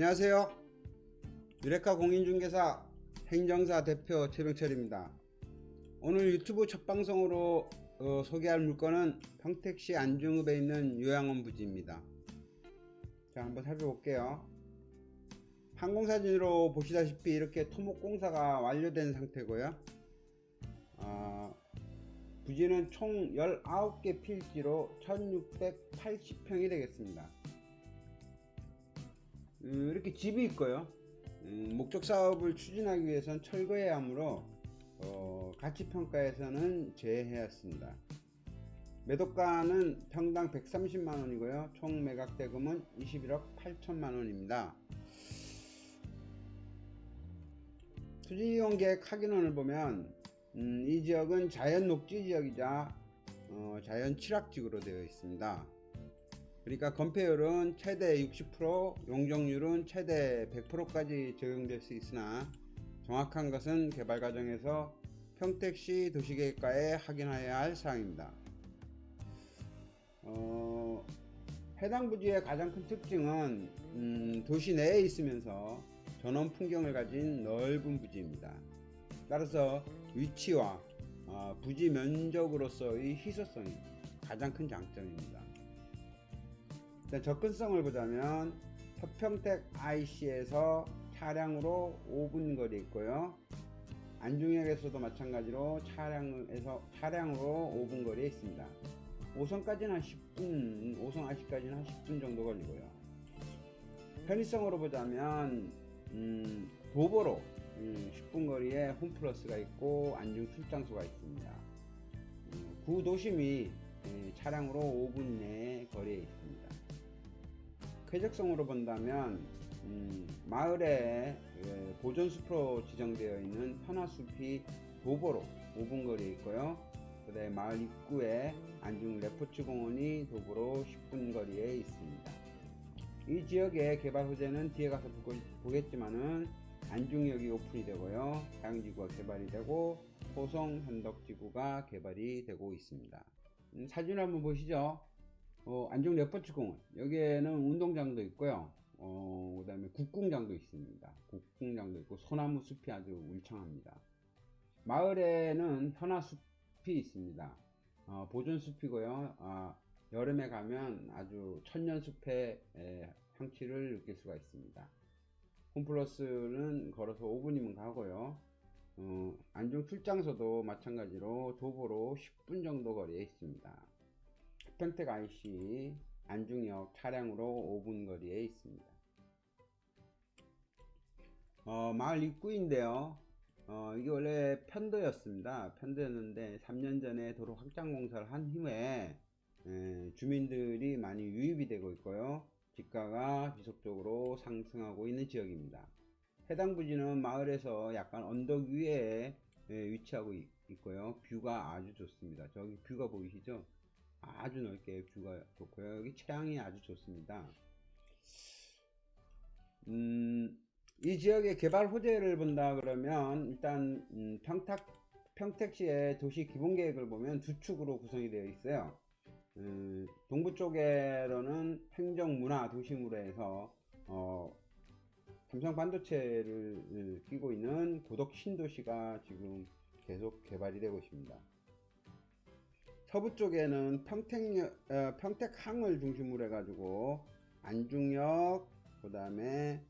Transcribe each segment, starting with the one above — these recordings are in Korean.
안녕하세요. 유레카 공인중개사 행정사 대표 최병철입니다. 오늘 유튜브 첫 방송으로 어, 소개할 물건은 평택시 안중읍에 있는 요양원 부지입니다. 자, 한번 살펴볼게요. 항공사진으로 보시다시피 이렇게 토목공사가 완료된 상태고요. 아, 부지는 총 19개 필지로 1680평이 되겠습니다. 음, 이렇게 집이 있고요. 음, 목적 사업을 추진하기 위해선 철거해야 하므로 어, 가치 평가에서는 제외하였습니다. 매도가는 평당 130만 원이고요. 총 매각 대금은 21억 8천만 원입니다. 투지 이용 계획 확인원을 보면 음, 이 지역은 자연 녹지 지역이자 어, 자연 취락지구로 되어 있습니다. 그러니까 건폐율은 최대 60%, 용적률은 최대 100%까지 적용될 수 있으나 정확한 것은 개발 과정에서 평택시 도시계획과에 확인해야 할 사항입니다. 어, 해당 부지의 가장 큰 특징은 음, 도시 내에 있으면서 전원 풍경을 가진 넓은 부지입니다. 따라서 위치와 어, 부지 면적으로서의 희소성이 가장 큰 장점입니다. 일단 접근성을 보자면 서평택 IC에서 차량으로 5분 거리에 있고요. 안중역에서도 마찬가지로 차량에서 차량으로 5분 거리에 있습니다. 5선까지는 한 10분, 5선 아시까지는 한 10분 정도 걸리고요. 편의성으로 보자면 음, 도보로 음, 10분 거리에 홈플러스가 있고 안중 출장소가 있습니다. 음, 구도심이 음, 차량으로 5분 내 거리에 있습니다. 쾌적성으로 본다면 음, 마을에 예, 보존숲으로 지정되어 있는 현화숲이 도보로 5분 거리에 있고요. 그 다음에 마을 입구에 안중 레포츠 공원이 도보로 10분 거리에 있습니다. 이 지역의 개발 호재는 뒤에 가서 보겠지만은 안중역이 오픈이 되고요. 해양지구가 개발이 되고 호성 현덕지구가 개발이 되고 있습니다. 음, 사진 한번 보시죠. 어, 안중 레포츠 공원 여기에는 운동장도 있고요. 어, 그 다음에 국궁장도 있습니다. 국궁장도 있고 소나무 숲이 아주 울창합니다. 마을에는 현화숲이 있습니다. 어, 보존숲이고요. 아, 여름에 가면 아주 천년숲의 에, 향취를 느낄 수가 있습니다. 홈플러스는 걸어서 5분이면 가고요. 어, 안중 출장소도 마찬가지로 도보로 10분 정도 거리에 있습니다. 평택 IC 안중역 차량으로 5분 거리에 있습니다. 어, 마을 입구인데요. 어, 이게 원래 편도였습니다. 편도였는데 3년 전에 도로 확장 공사를 한 후에 에, 주민들이 많이 유입이 되고 있고요. 집가가 지속적으로 상승하고 있는 지역입니다. 해당 부지는 마을에서 약간 언덕 위에 에, 위치하고 있, 있고요. 뷰가 아주 좋습니다. 저기 뷰가 보이시죠? 아주 넓게 뷰가 좋고요. 여기 채양이 아주 좋습니다. 음, 이 지역의 개발 호재를 본다 그러면 일단 음, 평택, 평택시의 도시 기본 계획을 보면 두 축으로 구성이 되어 있어요. 음, 동부 쪽에로는 행정 문화 도심으로 해서 어, 삼성 반도체를 끼고 있는 고덕 신도시가 지금 계속 개발이 되고 있습니다. 서부 쪽에는 평택, 어, 평택항을 중심으로 해가지고 안중역, 그 다음에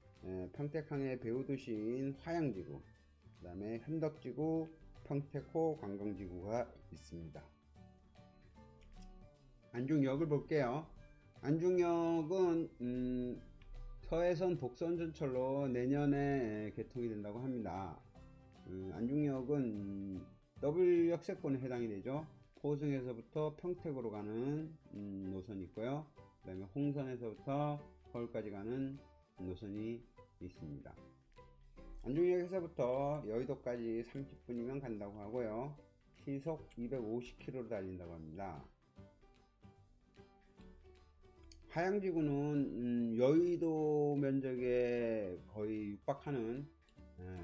평택항의 배후도시인 화양지구, 그 다음에 현덕지구, 평택호 관광지구가 있습니다. 안중역을 볼게요. 안중역은 음, 서해선 독선전철로 내년에 개통이 된다고 합니다. 음, 안중역은 음, 더블 역세권에 해당이 되죠. 포승에서부터 평택으로 가는 음, 노선이 있고요. 그 다음에 홍선에서부터 서울까지 가는 노선이 있습니다. 안중역에서부터 여의도까지 30분이면 간다고 하고요. 시속 250km로 달린다고 합니다. 하양지구는 음, 여의도 면적에 거의 육박하는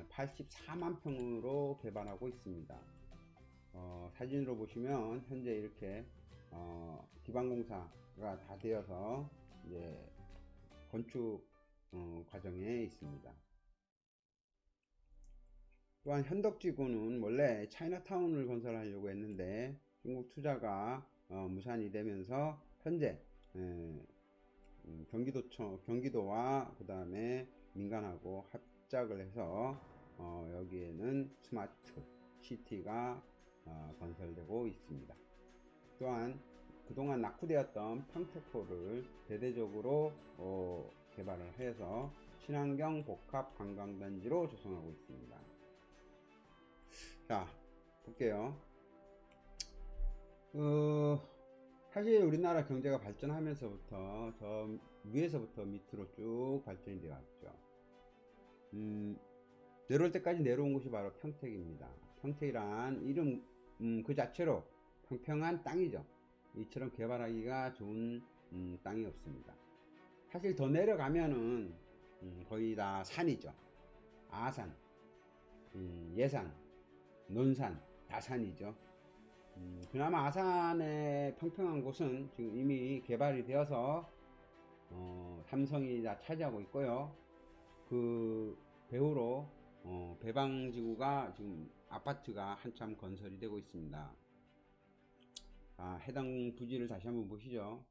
84만 평으로 개발하고 있습니다. 어, 사진으로 보시면 현재 이렇게 어, 기반공사가 다 되어서 이제 건축 어, 과정에 있습니다. 또한 현덕지구는 원래 차이나타운을 건설하려고 했는데 중국 투자가 어, 무산이 되면서 현재 에, 음, 경기도청 경기도와 그 다음에 민간하고 합작을 해서 어, 여기에는 스마트 시티가 어, 건설되고 있습니다. 또한 그동안 낙후되었던 평택호를 대대적으로 어, 개발을 해서 친환경 복합 관광단지로 조성하고 있습니다. 자, 볼게요. 어, 사실 우리나라 경제가 발전하면서부터 저 위에서부터 밑으로 쭉 발전이 되어 왔죠. 음, 내려올 때까지 내려온 곳이 바로 평택입니다. 평택이란 이름 음, 그 자체로 평평한 땅이죠. 이처럼 개발하기가 좋은 음, 땅이 없습니다. 사실 더 내려가면은 음, 거의 다 산이죠. 아산, 음, 예산, 논산, 다 산이죠. 음, 그나마 아산의 평평한 곳은 지금 이미 개발이 되어서 어, 삼성이 다 차지하고 있고요. 그 배후로 어, 배방지구가 지금 아파트가 한참 건설이 되고 있습니다. 아, 해당 부지를 다시 한번 보시죠.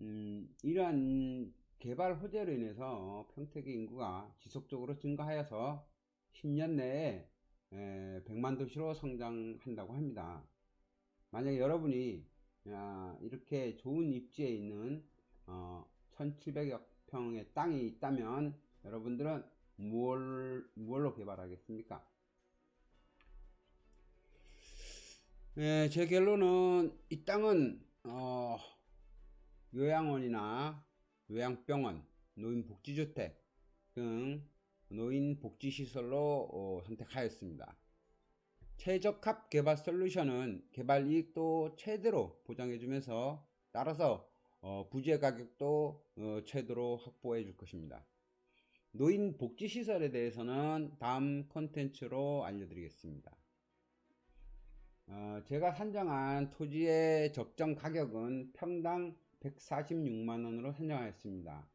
음, 이러한 개발 호재로 인해서 평택의 인구가 지속적으로 증가하여서 10년 내에 에, 100만 도시로 성장한다고 합니다. 만약에 여러분이 아, 이렇게 좋은 입지에 있는 어, 1700여 평의 땅이 있다면 여러분들은 무얼, 무얼로 개발하겠습니까? 예, 제 결론은 이 땅은 어, 요양원이나 요양병원, 노인복지주택 등 노인복지시설로 어, 선택하였습니다. 최적합 개발 솔루션은 개발 이익도 최대로 보장해주면서 따라서 어, 부지의 가격도 어, 최대로 확보해 줄 것입니다. 노인 복지 시설에 대해서는 다음 컨텐츠로 알려드리겠습니다. 어, 제가 산정한 토지의 적정 가격은 평당 146만원으로 산정하였습니다.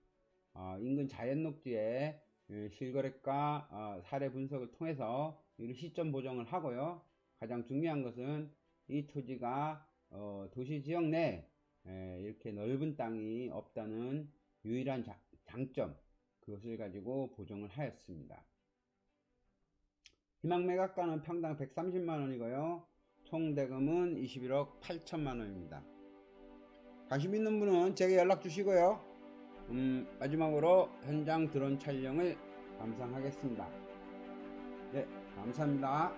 어, 인근 자연녹지에 예, 실거래가 어, 사례 분석을 통해서 시점 보정을 하고요. 가장 중요한 것은 이 토지가 어, 도시 지역 내 에, 이렇게 넓은 땅이 없다는 유일한 자, 장점 그것을 가지고 보정을 하였습니다. 희망 매각가는 평당 130만원이고요. 총 대금은 21억 8천만원입니다. 관심 있는 분은 제게 연락 주시고요. 음, 마지막으로 현장 드론 촬영을 감상하겠습니다. 네, 감사합니다.